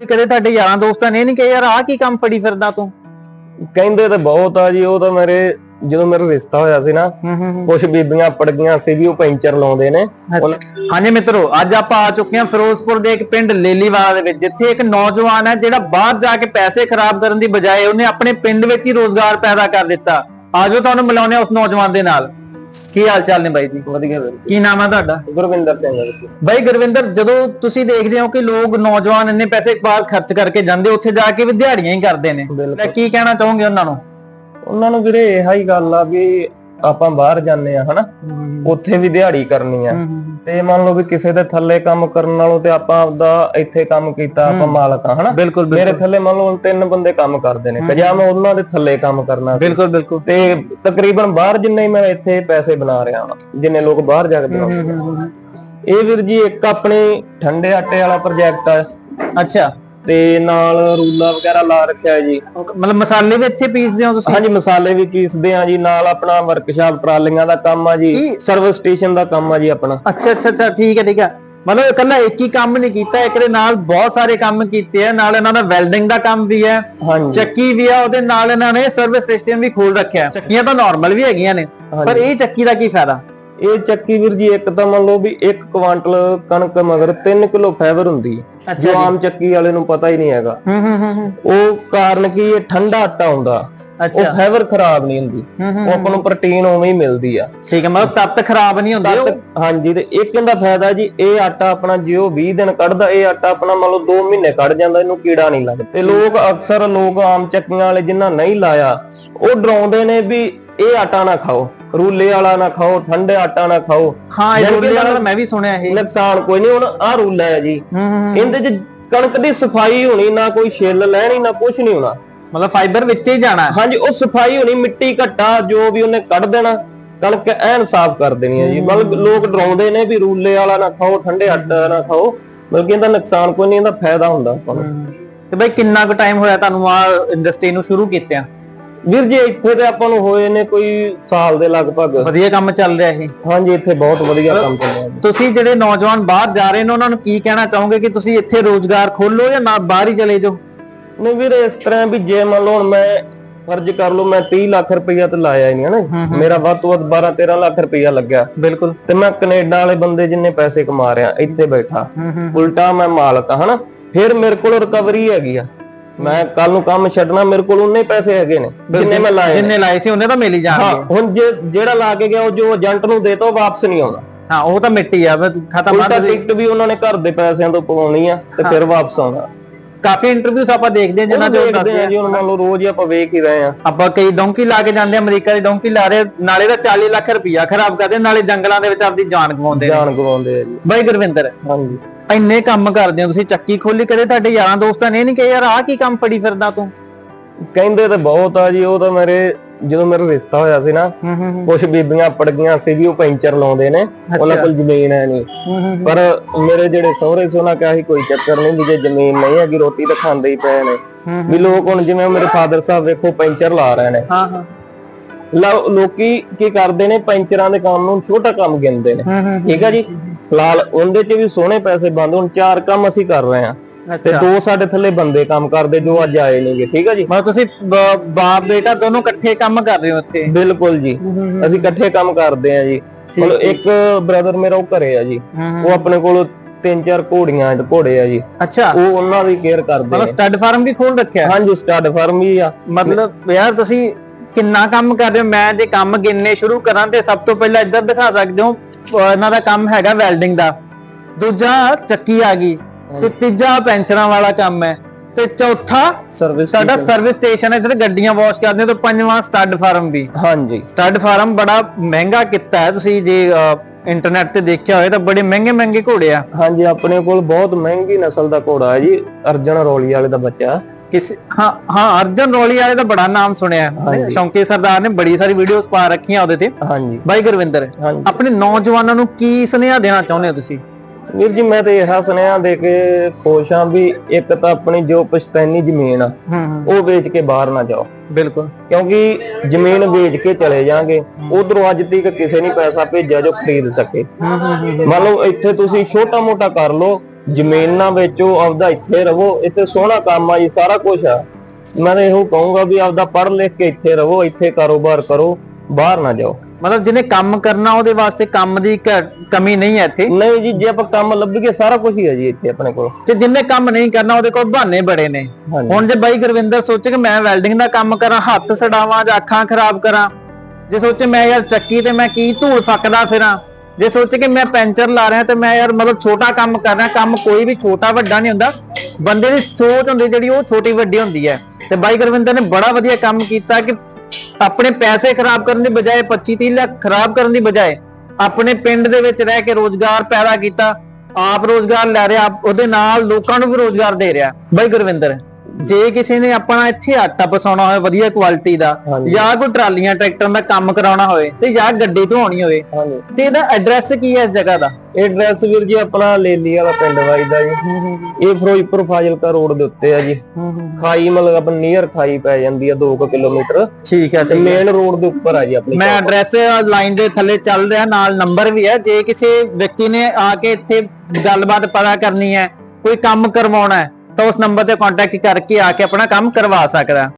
ਕਦੇ ਤੁਹਾਡੇ ਯਾਰਾਂ ਦੋਸਤਾਂ ਨੇ ਨਹੀਂ ਕਿਹਾ ਯਾਰ ਆਹ ਕੀ ਕੰਮ ਫੜੀ ਫਿਰਦਾ ਤੂੰ? ਕਹਿੰਦੇ ਤੇ ਬਹੁਤ ਆ ਜੀ ਉਹ ਤਾਂ ਮੇਰੇ ਜਦੋਂ ਮੇਰਾ ਰਿਸ਼ਤਾ ਹੋਇਆ ਸੀ ਨਾ ਕੁਝ ਬੀਬੀਆਂ ਪੜ ਗਈਆਂ ਸੀ ਵੀ ਉਹ ਪੈਂਚਰ ਲਾਉਂਦੇ ਨੇ। ਹਾਂਜੀ ਮਿੱਤਰੋ ਅੱਜ ਆਪਾਂ ਆ ਚੁੱਕੇ ਹਾਂ ਫਿਰੋਜ਼ਪੁਰ ਦੇ ਇੱਕ ਪਿੰਡ ਲੇਲੀਵਾਲਾ ਦੇ ਵਿੱਚ ਜਿੱਥੇ ਇੱਕ ਨੌਜਵਾਨ ਹੈ ਜਿਹੜਾ ਬਾਹਰ ਜਾ ਕੇ ਪੈਸੇ ਖਰਾਬ ਕਰਨ ਦੀ ਬਜਾਏ ਉਹਨੇ ਆਪਣੇ ਪਿੰਡ ਵਿੱਚ ਹੀ ਰੋਜ਼ਗਾਰ ਪੈਦਾ ਕਰ ਦਿੱਤਾ। ਆਜੋ ਤੁਹਾਨੂੰ ਮਿਲਾਉਂਦੇ ਹਾਂ ਉਸ ਨੌਜਵਾਨ ਦੇ ਨਾਲ। ਕੀ ਹਾਲ ਚਾਲ ਨੇ ਬਾਈ ਜੀ? ਵਧੀਆ ਵੀਰ ਕੀ ਨਾਮ ਹੈ ਤੁਹਾਡਾ? ਗੁਰਵਿੰਦਰ ਸਿੰਘ ਜੀ। ਬਾਈ ਗੁਰਵਿੰਦਰ ਜਦੋਂ ਤੁਸੀਂ ਦੇਖਦੇ ਹੋ ਕਿ ਲੋਕ ਨੌਜਵਾਨ ਇੰਨੇ ਪੈਸੇ ਬਾਹਰ ਖਰਚ ਕਰਕੇ ਜਾਂਦੇ ਉੱਥੇ ਜਾ ਕੇ ਵੀ ਦਿਹਾੜੀਆਂ ਹੀ ਕਰਦੇ ਨੇ। ਤਾਂ ਕੀ ਕਹਿਣਾ ਚਾਹੋਗੇ ਉਹਨਾਂ ਨੂੰ? ਉਹਨਾਂ ਨੂੰ ਵੀਰੇ ਇਹੋ ਹੀ ਗੱਲ ਆ ਵੀ ਆਪਾਂ ਬਾਹਰ ਜਾਂਦੇ ਆ ਹਨਾ? ਉੱਥੇ ਵੀ ਦਿਹਾੜੀ ਕਰਨੀ ਆ। ਤੇ ਮੰਨ ਲਓ ਵੀ ਕਿਸੇ ਦੇ ਥੱਲੇ ਕੰਮ ਕਰਨ ਨਾਲੋਂ ਤੇ ਆਪਾਂ ਆਪਦਾ ਇੱਥੇ ਕੰਮ ਕੀਤਾ ਆਪਾਂ ਮਾਲਕ ਆ ਹਨਾ? ਬਿਲਕੁਲ ਮੇਰੇ ਥੱਲੇ ਮੰਨ ਲਓ ਤਿੰਨ ਬੰਦੇ ਕੰਮ ਕਰਦੇ ਨੇ ਕਜਾ ਮੈਂ ਉਹਨਾਂ ਦੇ ਥੱਲੇ ਕੰਮ ਕਰਨਾ। ਬਿਲਕੁਲ ਬਿਲਕੁਲ। ਤੇ ਤਕਰੀਬਨ ਬਾਹਰ ਜਿੰਨੇ ਹੀ ਮੈਂ ਇੱਥੇ ਪੈਸੇ ਬਣਾ ਰਿਹਾ ਹਾਂ ਜਿੰਨੇ ਲੋਕ ਬਾਹਰ ਜਾ ਕੇ ਬਣਾਉਂਦੇ ਆ। ਇਹ ਵੀਰ ਜੀ ਇੱਕ ਆਪਣੇ ਠੰਡੇ ਆਟੇ ਵਾਲਾ ਪ੍ਰੋਜੈਕਟ ਆ। ਅੱਛਾ। ਤੇ ਨਾਲ ਰੂਲਾ ਵਗੈਰਾ ਲਾ ਰੱਖਿਆ ਜੀ। ਮਤਲਬ ਮਸਾਲੇ ਵੀ ਇੱਥੇ ਪੀਸਦੇ ਹੋ ਤੁਸੀਂ? ਹਾਂਜੀ ਮਸਾਲੇ ਵੀ ਪੀਸਦੇ ਆ ਜੀ ਨਾਲ ਆਪਣਾ ਵਰਕਸ਼ਾਪ ਟਰਾਲੀਆਂ ਦਾ ਕੰਮ ਆ ਜੀ? ਸਰਵਿਸ ਸਟੇਸ਼ਨ ਦਾ ਕੰਮ ਆ ਜੀ ਆਪਣਾ। ਅੱਛਾ ਅੱਛਾ ਅੱਛਾ ਠੀਕ ਹੈ ਠੀਕ ਹੈ। ਮਤਲਬ ਇਕੱਲਾ ਇੱਕ ਹੀ ਕੰਮ ਨਹੀਂ ਕੀਤਾ ਇੱਕ ਦੇ ਨਾਲ ਬਹੁਤ ਸਾਰੇ ਕੰਮ ਕੀਤੇ ਆ ਨਾਲ ਇਹਨਾਂ ਦਾ ਵੈਲਡਿੰਗ ਦਾ ਕੰਮ ਵੀ ਹੈ ਚੱਕੀ ਵੀ ਆ ਉਹਦੇ ਨਾਲ ਇਹਨਾਂ ਨੇ ਸਰਵਿਸ ਸਿਸਟਮ ਵੀ ਖੋਲ ਰੱਖਿਆ। ਚੱਕੀਆਂ ਤਾਂ ਨਾਰਮਲ ਵੀ ਹੈਗੀਆਂ ਨੇ ਪਰ ਇਹ ਚੱਕੀ ਦਾ ਕੀ ਫਾਇਦਾ? ਇਹ ਚੱਕੀ ਵੀਰ ਜੀ ਇੱਕ ਤਾਂ ਮੰਨ ਲਓ ਵੀ 1 ਕੁਆਂਟਲ ਕਣਕ ਮਗਰ 3 ਕਿਲੋ ਫਾਈਬਰ ਹੁੰਦੀ। ਜੋ। ਆਮ ਚੱਕੀ ਵਾਲੇ ਨੂੰ ਪਤਾ ਹੀ ਨਹੀਂ ਹੈਗਾ। ਉਹ ਕਾਰਨ ਕੀ? ਇਹ ਠੰਡਾ ਆਟਾ ਹੁੰਦਾ। ਉਹ ਫਾਈਬਰ ਖਰਾਬ ਨਹੀਂ ਹੁੰਦੀ। ਉਹ ਆਪਾਂ ਨੂੰ ਪ੍ਰੋਟੀਨ ਉਵੇਂ ਹੀ ਮਿਲਦੀ ਆ। ਠੀਕ ਹੈ ਮਤਲਬ ਤੱਤ ਖਰਾਬ ਨਹੀਂ ਹੁੰਦੇ ਹਾਂਜੀ ਤੇ ਇੱਕ ਇਹਦਾ ਫਾਇਦਾ ਜੀ ਇਹ ਆਟਾ ਆਪਣਾ ਜੇ ਉਹ 20 ਦਿਨ ਕੱਢਦਾ ਇਹ ਆਟਾ ਆਪਣਾ ਮੰਨ ਲਓ 2 ਮਹੀਨੇ ਕੱਢ ਜਾਂਦਾ ਇਹਨੂੰ ਕੀੜਾ ਨਹੀਂ ਲੱਗਦਾ। ਤੇ ਲੋਕ ਅਕਸਰ ਲੋਕ ਆਮ ਚੱਕੀਆਂ ਵਾਲੇ ਜਿਨ੍ਹਾਂ ਨਹੀਂ ਲਾਇਆ ਉਹ ਡਰਾਉਂਦੇ ਨੇ ਵੀ ਇਹ ਆਟਾ ਨਾ ਖਾਓ। ਰੂਲੇ ਵਾਲਾ ਨਾ ਖਾਓ ਠੰਡੇ ਆਟਾ ਨਾ ਖਾਓ। ਹਾਂ ਇਹ ਰੋਲੇ ਵਾਲਾ ਮੈਂ ਵੀ ਸੁਣਿਆ ਇਹ। ਨੁਕਸਾਨ ਕੋਈ ਨਹੀਂ ਹੁਣ ਆਹ ਰੂਲਾ ਹੈ ਜੀ। ਇਹਦੇ ਚ ਕਣਕ ਦੀ ਸਫ਼ਾਈ ਹੋਣੀ ਨਾ ਕੋਈ ਛਿੱਲ ਲੈਣੀ ਨਾ ਕੁਝ ਨਹੀਂ ਹੋਣਾ। ਮਤਲਬ ਫਾਈਬਰ ਵਿੱਚ ਹੀ ਜਾਣਾ। ਹਾਂਜੀ ਉਹ ਸਫ਼ਾਈ ਹੋਣੀ ਮਿੱਟੀ ਘੱਟਾ ਜੋ ਵੀ ਉਹਨੇ ਕੱਢ ਦੇਣਾ ਕਣਕ ਐਨ ਸਾਫ਼ ਕਰ ਦੇਣੀ ਹੈ ਜੀ। ਮਤਲਬ ਲੋਕ ਡਰਾਉਂਦੇ ਨੇ ਵੀ ਰੂਲੇ ਵਾਲਾ ਨਾ ਖਾਓ ਠੰਡੇ ਆਟਾ ਨਾ ਖਾਓ। ਬਲਕਿ ਇਹਦਾ ਨੁਕਸਾਨ ਕੋਈ ਨਹੀਂ ਇਹਦਾ ਫਾਇਦਾ ਹੁੰਦਾ ਤੇ ਬਈ ਕਿੰਨਾ ਕੁ ਟਾਈਮ ਹੋਇਆ ਤੁਹਾਨੂੰ ਆ ਇੰਡਸਟਰੀ ਨੂੰ ਸ਼ੁਰੂ ਕੀਤਿਆਂ? ਵੀਰ ਜੀ ਇੱਥੇ ਤੇ ਆਪਾਂ ਨੂੰ ਹੋਏ ਨੇ ਕੋਈ ਸਾਲ ਦੇ ਲਗਭਗ। ਵਧੀਆ ਕੰਮ ਚੱਲ ਰਿਹਾ ਇਹ। ਹਾਂਜੀ ਇੱਥੇ ਬਹੁਤ ਵਧੀਆ ਕੰਮ ਚੱਲ ਰਿਹਾ। ਤੁਸੀਂ ਜਿਹੜੇ ਨੌਜਵਾਨ ਬਾਹਰ ਜਾ ਰਹੇ ਨੇ ਉਹਨਾਂ ਨੂੰ ਕੀ ਕਹਿਣਾ ਚਾਹੋਗੇ ਕਿ ਤੁਸੀਂ ਇੱਥੇ ਰੋਜ਼ਗਾਰ ਖੋਲੋ ਜਾਂ ਨਾ ਬਾਹਰ ਹੀ ਚਲੇ ਜਾਓ? ਨਹੀਂ ਵੀਰ ਇਸ ਤਰ੍ਹਾਂ ਵੀ ਜੇ ਮੰਨ ਲਓ ਮੈਂ ਫਰਜ਼ ਕਰ ਲਓ ਮੈਂ 30 ਲੱਖ ਰੁਪਈਆ ਤੇ ਲਾਇਆ ਹੀ ਨਹੀਂ ਹਨਾ ਮੇਰਾ ਵੱਧ ਤੋਂ ਵੱਧ 12 13 ਲੱਖ ਰੁਪਈਆ ਲੱਗਿਆ। ਬਿਲਕੁਲ। ਤੇ ਮੈਂ ਕੈਨੇਡਾ ਵਾਲੇ ਬੰਦੇ ਜਿੰਨੇ ਪੈਸੇ ਕਮਾ ਰਿਹਾ ਇੱਥੇ ਬੈਠਾ। ਹੂੰ ਹੂੰ ਉਲਟਾ ਮੈਂ ਮਾਲਕ ਆ ਹਨਾ? ਫਿਰ ਮੇਰੇ ਕੋਲ ਰਿਕਵਰੀ ਹੈਗੀ ਆ। ਮੈਂ ਕੱਲ ਨੂੰ ਕੰਮ ਛੱਡਣਾ ਮੇਰੇ ਕੋਲ ਉਨੇ ਹੀ ਪੈਸੇ ਹੈਗੇ ਨੇ ਜਿੰਨੇ ਮੈਂ ਲਾਏ ਨੇ। ਜਿੰਨੇ ਲਾਏ ਸੀ ਉਹਨੇ ਤਾਂ ਮਿਲ ਹੀ ਹਾਂ ਜਾਣਗੇ ਹੁਣ ਜੇ ਜਿਹੜਾ ਲਾ ਕੇ ਗਿਆ ਉਹ ਜੋ ਏਜੰਟ ਨੂੰ ਦੇਤਾ ਉਹ ਵਾਪਸ ਨਹੀਂ ਆਉਂਦਾ। ਹਾਂ ਉਹ ਤਾਂ ਮਿੱਟੀ ਆ ਬਸ ਖਤਮ ਆ ਉਲਟਾ ਤੁਸੀਂ ਟਿਕਟ ਵੀ ਉਹਨਾਂ ਨੇ ਘਰ ਦੇ ਪੈਸਿਆਂ ਤੋਂ ਪਵਾਉਣੀ ਆ ਤੇ ਫਿਰ ਵਾਪਸ ਆਉਣਾ ਕਾਫੀ ਇੰਟਰਵਿਊਸ ਆਪਾਂ ਦੇਖਦੇ ਹਾਂ ਜਿਨ੍ਹਾਂ ਉਹਨਾਂ ਦੱਸਦੇ ਆ। ਜੀ ਹੁਣ ਮੰਨ ਲਓ ਰੋਜ਼ ਹੀ ਆਪਾਂ ਵੇਖ ਹੀ ਰਹੇ ਆ ਆਪਾਂ ਕਈ ਡੋਂਕੀ ਲਾ ਕੇ ਜਾਂਦੇ ਆ ਅਮਰੀਕਾ ਦੀ ਡੋਂਕੀ ਲਾ ਰਹੇ ਨਾਲੇ ਦਾ 40 ਲੱਖ ਰੁਪਇਆ ਖਰਾਬ ਕਰਦੇ ਨਾਲੇ ਜੰਗਲਾਂ ਦੇ ਵਿੱਚ ਆਪਦੀ ਜਾਨ ਗਵਾਉਂਦੇ ਨੇ। ਜਾਨ ਗਵਾਉਂਦੇ ਆ ਜੀ। ਬਾਈ ਗੁਰਵਿੰਦਰ ਹਾਂਜੀ। ਇੰਨੇ ਕੰਮ ਕਰਦੇ ਹੋ ਤੁਸੀਂ ਚੱਕੀ ਖੋਲੀ ਕਦੇ ਤੁਹਾਡੇ ਯਾਰਾਂ ਦੋਸਤਾਂ ਨੇ ਨਹੀਂ ਕਿਹਾ ਯਾਰ ਆਹ ਕੀ ਕੰਮ ਫੜੀ ਫਿਰਦਾ ਤੂੰ? ਕਹਿੰਦੇ ਤੇ ਬਹੁਤ ਆ ਜੀ ਉਹ ਤਾਂ ਮੇਰੇ ਜਦੋਂ ਮੇਰਾ ਰਿਸ਼ਤਾ ਹੋਇਆ ਸੀ ਨਾ ਕੁਝ ਬੀਬੀਆਂ ਪੜ ਗਈਆਂ ਸੀ ਵੀ ਉਹ ਪੈਂਚਰ ਲਾਉਂਦੇ ਨੇ ਉਹਨਾਂ ਕੋਲ ਜ਼ਮੀਨ ਹੈ ਨਹੀਂ। ਪਰ ਮੇਰੇ ਜਿਹੜੇ ਸਹੁਰੇ ਸੀ ਉਹਨਾਂ ਕਿਹਾ ਸੀ ਕੋਈ ਚੱਕਰ ਨਹੀਂ ਵੀ ਜੇ ਜ਼ਮੀਨ ਨਹੀਂ ਹੈਗੀ ਰੋਟੀ ਤਾਂ ਖਾਂਦੇ ਹੀ ਪਏ ਨੇ। ਵੀ ਲੋਕ ਹੁਣ ਜਿਵੇਂ ਮੇਰੇ ਫਾਦਰ ਸਾਹਿਬ ਵੇਖੋ ਪੈਂਚਰ ਲਾ ਰਹੇ ਨੇ। ਹਾਂ ਲੋਕੀ ਕੀ ਕਰਦੇ ਨੇ ਪੈਂਚਰਾਂ ਦੇ ਕੰਮ ਨੂੰ ਛੋਟਾ ਕੰਮ ਗਿਣਦੇ ਨੇ। ਠੀਕ ਹੈ ਜੀ? ਫਿਲਹਾਲ ਉਹਦੇ 'ਚ ਵੀ ਸੋਹਣੇ ਪੈਸੇ ਬੰਦ ਹੁਣ ਚਾਰ ਕੰਮ ਅਸੀਂ ਕਰ ਰਹੇ ਹਾਂ। ਤੇ ਦੋ ਸਾਡੇ ਥੱਲੇ ਬੰਦੇ ਕੰਮ ਕਰਦੇ ਜੋ ਅੱਜ ਆਏ ਨੇਗੇ ਠੀਕ ਹੈ ਜੀ? ਮਤਲਬ ਤੁਸੀਂ ਬ- ਬਾਪ ਬੇਟਾ ਦੋਨੋਂ ਇਕੱਠੇ ਕੰਮ ਕਰ ਰਹੇ ਹੋ ਇੱਥੇ? ਬਿਲਕੁਲ ਜੀ। ਅਸੀਂ ਇਕੱਠੇ ਕੰਮ ਕਰਦੇ ਆ ਜੀ। ਮਤਲਬ ਇੱਕ ਬ੍ਰਦਰ ਮੇਰਾ ਉਹ ਘਰੇ ਆ ਜੀ। ਉਹ ਆਪਣੇ ਕੋਲ ਤਿੰਨ ਚਾਰ ਘੋੜੀਆਂ ਤੇ ਘੋੜੇ ਆ ਜੀ। ਅੱਛਾ। ਉਹ ਉਹਨਾਂ ਦੀ ਕੇਅਰ ਕਰਦੇ ਮਤਲਬ ਸਟੱਡ ਫਾਰਮ ਵੀ ਖੋਲ ਰੱਖਿਆ? ਹਾਂਜੀ ਸਟਾਰਟ ਫਾਰਮ ਵੀ ਆ। ਮਤਲਬ ਯਾਰ ਤੁਸੀਂ ਕਿੰਨਾ ਕੰਮ ਕਰ ਰਹੇ ਹੋ? ਮੈਂ ਜੇ ਕੰਮ ਗਿਣਨੇ ਸ਼ੁਰੂ ਕਰਾਂ ਤੇ ਸਭ ਤੋਂ ਪਹਿਲਾਂ ਇੱਧਰ ਦਿਖਾ ਸਕਦੇ ਹੋ। ਇਹਨਾਂ ਦਾ ਕੰਮ ਹੈਗਾ ਵੈਲਡਿੰਗ ਦਾ। ਦੂਜਾ ਚੱਕੀ ਆ ਗਈ ਤੇ ਤੀਜਾ ਪੈਂਚਰਾਂ ਵਾਲਾ ਕੰਮ ਹੈ। ਤੇ ਚੌਥਾ ਸਰਵਿਸ ਸਾਡਾ ਸਰਵਿਸ ਸਟੇਸ਼ਨ ਹੈ ਜਿੱਥੇ ਗੱਡੀਆਂ ਵਾਸ਼ ਕਰਦੇ ਹੋ ਤੇ ਪੰਜਵਾਂ ਸਟੱਡ ਫਾਰਮ ਵੀ। ਹਾਂਜੀ। ਸਟੱਡ ਫਾਰਮ ਬੜਾ ਮਹਿੰਗਾ ਕੀਤਾ ਹੈ ਤੁਸੀਂ ਜੇ ਇੰਟਰਨੈਟ ਤੇ ਦੇਖਿਆ ਹੋਵੇ ਤਾਂ ਬੜੇ ਮਹਿੰਗੇ ਮਹਿੰਗੇ ਘੋੜੇ ਆ। ਹਾਂਜੀ ਆਪਣੇ ਕੋਲ ਬਹੁਤ ਮਹਿੰਗੀ ਨਸਲ ਦਾ ਘੋੜਾ ਹੈ ਜੀ ਅਰਜਨ ਰੋਲੀ ਵਾਲੇ ਦਾ ਬੱਚਾ। ਕਿਸ ਹਾਂ ਹਾਂ ਅਰਜਨ ਰੋਲੀ ਵਾਲੇ ਦਾ ਬੜਾ ਨਾਮ ਸੁਣਿਆ। ਹੈ। ਸ਼ੌਂਕੀ ਸਰਦਾਰ ਨੇ ਬੜੀ ਸਾਰੀ ਵੀਡੀਓਜ਼ ਪਾ ਰੱਖੀਆਂ ਉਹਦੇ ਤੇ। ਹਾਂਜੀ। ਬਾਈ ਗੁਰਵਿੰਦਰ ਹਾਂਜੀ। ਆਪਣੇ ਨੌਜਵਾਨਾਂ ਨੂੰ ਕੀ ਸੁਨੇਹਾ ਦੇਣਾ ਚਾਹੁੰਦੇ ਹੋ ਤੁਸੀਂ? ਵੀਰ ਜੀ ਮੈਂ ਤੇ ਇਹ ਸੁਨੇਹਾ ਦੇ ਕੇ ਖੁਸ਼ ਹਾਂ ਵੀ ਇੱਕ ਤਾਂ ਆਪਣੀ ਜੋ ਪਛਤੈਨੀ ਜ਼ਮੀਨ ਆ ਹੂੰ ਉਹ ਵੇਚ ਕੇ ਬਾਹਰ ਨਾ ਜਾਓ। ਬਿਲਕੁਲ। ਕਿਉਂਕਿ ਜ਼ਮੀਨ ਵੇਚ ਕੇ ਚਲੇ ਜਾਾਂਗੇ ਉਧਰੋਂ ਅੱਜ ਤੱਕ ਕਿਸੇ ਨੇ ਪੈਸਾ ਭੇਜਿਆ ਜੋ ਖਰੀਦ ਸਕੇ। ਮੰਨ ਲਓ ਇੱਥੇ ਤੁਸੀਂ ਛੋਟਾ ਮੋਟਾ ਕਰ ਲਓ ਜ਼ਮੀਨਾਂ ਵੇਚੋ ਆਪਦਾ ਇੱਥੇ ਰਹੋ ਇੱਥੇ ਸੋਹਣਾ ਕੰਮ ਆ ਜੀ ਸਾਰਾ ਕੁਝ ਆ। ਮੈਂ ਤਾਂ ਇਹੋ ਕਹੂੰਗਾ ਵੀ ਆਪਦਾ ਪੜ੍ਹ ਲਿਖ ਕੇ ਇੱਥੇ ਰਹੋ ਇੱਥੇ ਕਾਰੋਬਾਰ ਕਰੋ ਬਾਹਰ ਨਾ ਜਾਓ। ਮਤਲਬ ਜਿਹਨੇ ਕੰਮ ਕਰਨਾ ਉਹਦੇ ਵਾਸਤੇ ਕੰਮ ਦੀ ਕਮੀ ਨਹੀਂ ਹੈ ਇੱਥੇ? ਨਹੀਂ ਜੀ ਜੇ ਆਪਾਂ ਕੰਮ ਲੱਭੀਏ ਸਾਰਾ ਕੁਝ ਹੀ ਹੈ ਜੀ ਇੱਥੇ ਆਪਣੇ ਕੋਲ। ਤੇ ਜਿਹਨੇ ਕੰਮ ਨਹੀਂ ਕਰਨਾ ਉਹਦੇ ਕੋਲ ਬਹਾਨੇ ਬੜੇ ਨੇ। ਹੁਣ ਜੇ ਬਾਈ ਗੁਰਵਿੰਦਰ ਸੋਚੇ ਕਿ ਮੈਂ ਵੈਲਡਿੰਗ ਦਾ ਕੰਮ ਕਰਾਂ ਹੱਥ ਸੜਾਵਾਂ ਜਾਂ ਅੱਖਾਂ ਖਰਾਬ ਕਰਾਂ ਜੇ ਸੋਚੇ ਮੈਂ ਯਾਰ ਚੱਕੀ ਤੇ ਮੈਂ ਕੀ ਧੂੜ ਫੱਕਦਾ ਫਿਰਾਂ ਜੇ ਸੋਚੇ ਕਿ ਮੈਂ ਪੈਂਚਰ ਲਾ ਰਿਹਾ ਤੇ ਮੈਂ ਯਾਰ ਮਤਲਬ ਛੋਟਾ ਕੰਮ ਕਰ ਰਿਹਾ, ਕੰਮ ਕੋਈ ਵੀ ਛੋਟਾ ਵੱਡਾ ਨਹੀਂ ਹੁੰਦਾ। ਬੰਦੇ ਦੀ ਸੋਚ ਹੁੰਦੀ ਜਿਹੜੀ ਉਹ ਛੋਟੀ ਵੱਡੀ ਹੁੰਦੀ ਹੈ। ਤੇ ਬਾਈ ਗੁਰਵਿੰਦਰ ਨੇ ਬੜਾ ਵਧੀਆ ਕੰਮ ਕੀਤਾ ਕਿ ਆਪਣੇ ਪੈਸੇ ਖਰਾਬ ਕਰਨ ਦੀ ਬਜਾਏ 25 30 ਲੱਖ ਖਰਾਬ ਕਰਨ ਦੀ ਬਜਾਏ ਆਪਣੇ ਪਿੰਡ ਦੇ ਵਿੱਚ ਰਹਿ ਕੇ ਰੋਜ਼ਗਾਰ ਪੈਦਾ ਕੀਤਾ। ਆਪ ਰੋਜ਼ਗਾਰ ਲੈ ਰਿਹਾ, ਉਹਦੇ ਨਾਲ ਲੋਕਾਂ ਨੂੰ ਵੀ ਰੋਜ਼ਗਾਰ ਦੇ ਰਿਹਾ। ਬਾਈ ਗੁਰਵਿੰਦਰ ਜੇ ਕਿਸੇ ਨੇ ਆਪਣਾ ਇੱਥੇ ਆਟਾ ਪਸਾਉਣਾ ਹੋਵੇ ਵਧੀਆ ਕੁਆਲਿਟੀ ਦਾ। ਜਾਂ ਕੋਈ ਟਰਾਲੀਆਂ ਟਰੈਕਟਰਾਂ ਦਾ ਕੰਮ ਕਰਾਉਣਾ ਹੋਵੇ ਤੇ ਜਾਂ ਗੱਡੀ ਧੋਣੀ ਹੋਵੇ ਤੇ ਇਹਦਾ ਐਡਰੈਸ ਕੀ ਹੈ ਇਸ ਜਗ੍ਹਾ ਦਾ? ਐਡਰੈਸ ਵੀਰ ਜੀ ਆਪਣਾ ਲੇਲੀ ਵਾਲਾ ਪਿੰਡ ਵਾਈਦਾ ਜੀ। ਇਹ ਫਿਰੋਜ਼ਪੁਰ ਫਾਜ਼ਿਲਕਾ ਰੋਡ ਦੇ ਉੱਤੇ ਆ ਜੀ। ਖਾਈ ਮਤਲਬ ਨੀਅਰ ਖਾਈ ਪੈ ਜਾਂਦੀ ਆ 2 ਕਿਲੋਮੀਟਰ। ਠੀਕ ਹੈ ਤੇ ਮੇਨ ਰੋਡ ਦੇ ਉੱਪਰ ਆ ਜੀ ਆਪਣੀ ਮੈਂ ਐਡਰੈਸ ਲਾਈਨ ਦੇ ਥੱਲੇ ਚੱਲ ਰਿਹਾ ਨਾਲ ਨੰਬਰ ਵੀ ਹੈ ਜੇ ਕਿਸੇ ਵਿਅਕਤੀ ਨੇ ਆ ਕੇ ਇੱਥੇ ਗੱਲਬਾਤ ਪਤਾ ਕਰਨੀ ਹੈ ਕੋਈ ਕੰਮ ਕਰਵਾਉਣਾ ਹੈ ਤਾਂ ਉਸ ਨੰਬਰ ਤੇ ਕੰਟੈਕਟ ਕਰਕੇ ਆ ਕੇ ਆਪਣਾ ਕੰਮ ਕਰਵਾ ਸਕਦਾ।